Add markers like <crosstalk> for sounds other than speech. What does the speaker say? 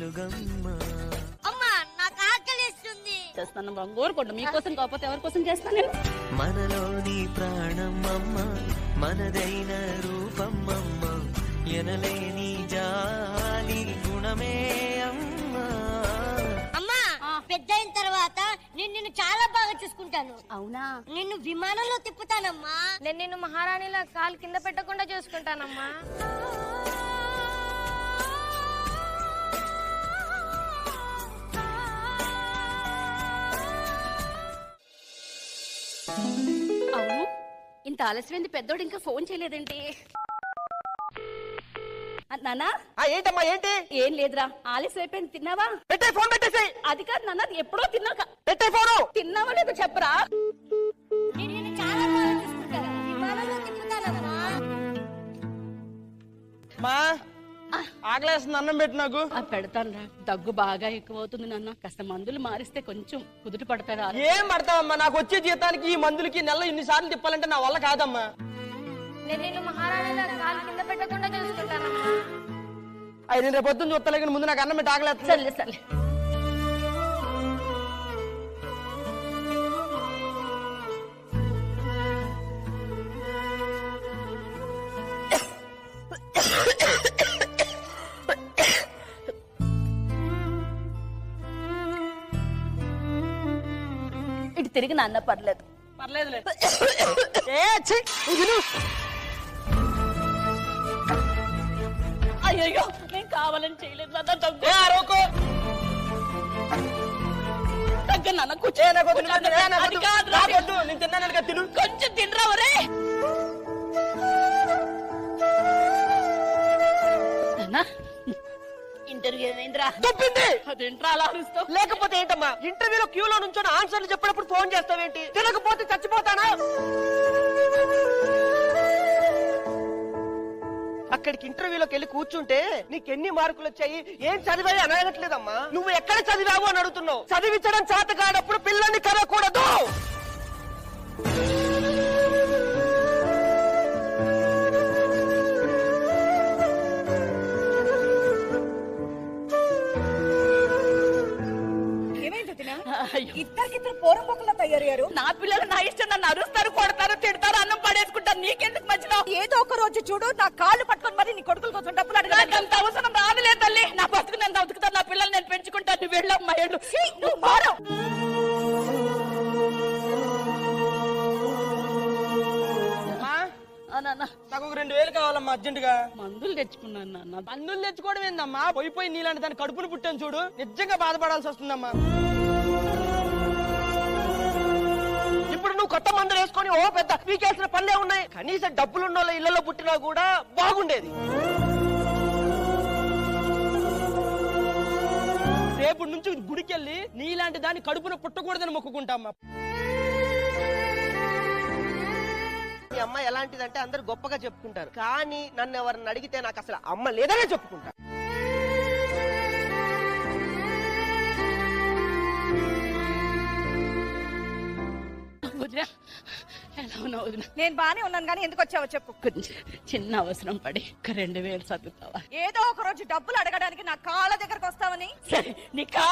వెలుగమ్మ అమ్మా నాకు ఆకలిస్తుంది. చేస్తాను బంగోరు కొండ మీకోసం కాకపోతే ఎవరి కోసం చేస్తాను నేను? మనలోని ప్రాణమమ్మ మనదైన రూపమమ్మ ఎనలేని జాలి గుణమే అమ్మా. అమ్మా పెద్ద అయిన తర్వాత నేను నిన్ను చాలా బాగా చూసుకుంటాను. అవునా? నిన్ను విమానంలో తిప్పుతానమ్మా. నేను నిన్ను మహారాణిలా కాలు కింద పెట్టకుండా చూసుకుంటానమ్మా. అవును. ఇంత ఆలస్యమైంది పెద్దోడు ఇంకా ఫోన్ చేయలేదేంటి. ఆ, నాన్నా? ఆ ఏంటమ్మా ఏంటి? ఏం లేదురా ఆలస్యం అయిపోయింది తిన్నావా? పెట్టే ఫోన్ పెట్టేసి అది కాదు నాన్న ఎప్పుడో తిన్నాక పెట్టే ఫోను. తిన్నావా లేదో చెప్పరా? మా ఆకలేస్తుంది అన్నం పెట్టు నాకు. ఆ పెడతాను రా. దగ్గు బాగా ఎక్కువ అవుతుంది నాన్న. కాస్త మందులు మారిస్తే కొంచెం కుదుట పడతారా? ఏం పడతావమ్మా? నాకు వచ్చే జీతానికి ఈ మందులకి నెల ఇన్ని సార్లు తిప్పాలంటే నా వల్ల కాదమ్మా. నేను నిన్ను మహారాణిలా కాలు కింద పెట్టకుండా చూసుకుంటానమ్మా అయ్యి నేను రేపు పొద్దున్న చూస్తలే ముందు నాకు అన్నం పెట్టి ఆకలేస్తుంది. సర్లే సర్లే. ఇటు తిరిగి నాన్న పర్లేదు పర్లేదులే <coughs> ఏ ఛీ. అయ్యో నేను కావాలని చేయలేదు నాన్న దగ్గు ఏ అరవకు. దగ్గర నాన్న ఏ కూర్చో నాకు వద్దు, నాకు వద్దు, ఏ నాకు అది వద్దు. కాదు, నాకు రాదు. వద్దు, నేను తిన్నాను కదా తిను కొంచెం తినరా అదేంట్రా అలా అరుస్తావు లేకపోతే ఏంటమ్మా? ఇంటర్వ్యూలో క్యూలో నుంచొని ఆన్సర్లు చెప్పినప్పుడు ఫోన్ చేస్తావేంటి? తినకపోతే చచ్చిపోతానా? అక్కడికి ఇంటర్వ్యూలోకి వెళ్ళి కూర్చుంటే నీకు ఎన్ని మార్కులు వచ్చాయి? ఏం చదివాయి అని అడగట్లేదమ్మా నువ్వు ఎక్కడ చదివావు అని అడుగుతున్నావు. చదివించడం చేత కానప్పుడు పిల్లల్ని కనకూడదు ఇద్దరికిద్దరు పోరంబొక్కలా తయారయ్యారు. నా పిల్లలు నా ఇష్టం నన్ను అరుస్తారు కొడతారు తిడతారు అన్నం పడేసుకుంటారు. నీకెందుకు మధ్యలో ఏదో ఒక రోజు చూడు నా కాళ్ళు పట్టుకొని మరి నీ కొడుకుల కోసం డబ్బులు అంత అవసరం రాదులే తల్లి. నా బతుకు నేను బతుకుతాను నా పిల్లలు నేను పెంచుకుంటాను. నువ్వు వెళ్ళమ్మా వెళ్ళు. నువ్వు మారవు. రెండు వేలు కావాలమ్మా అర్జెంటుగా. మందులు తెచ్చుకున్నాను నాన్న. మందులు తెచ్చుకోవడం ఏందమ్మా? పోయి పోయి నీలాంటి దాని కడుపును పుట్టాను చూడు. నిజంగా బాధపడాల్సి వస్తుందమ్మా. ఇప్పుడు నువ్వు కొత్త మందులు వేసుకొని ఓ పెద్ద పీకేసిన పనులే ఉన్నాయి. కనీసం డబ్బులున్న వాళ్ళ ఇళ్ళలో పుట్టినా కూడా బాగుండేది. రేపు నుంచి గుడికెళ్ళి నీలాంటి దాన్ని కడుపున పుట్టకూడదని మొక్కుకుంటామ్మా మీ అమ్మ ఎలాంటిదంటే అందరు గొప్పగా చెప్పుకుంటారు. కానీ నన్ను ఎవరిని అడిగితే నాకు అసలు అమ్మ లేదనే చెప్పుకుంటా. వదినా ఎలా ఉన్నావు వదినా? నేను బానే ఉన్నాను కానీ ఎందుకు వచ్చావో చెప్పు. కొంచెం చిన్న అవసరం పడి ఒక రెండు వేలు చదువుతావా? ఏదో ఒక రోజు డబ్బులు అడగడానికి నా కాళ్ళ దగ్గరకు వస్తావని? సరే నీ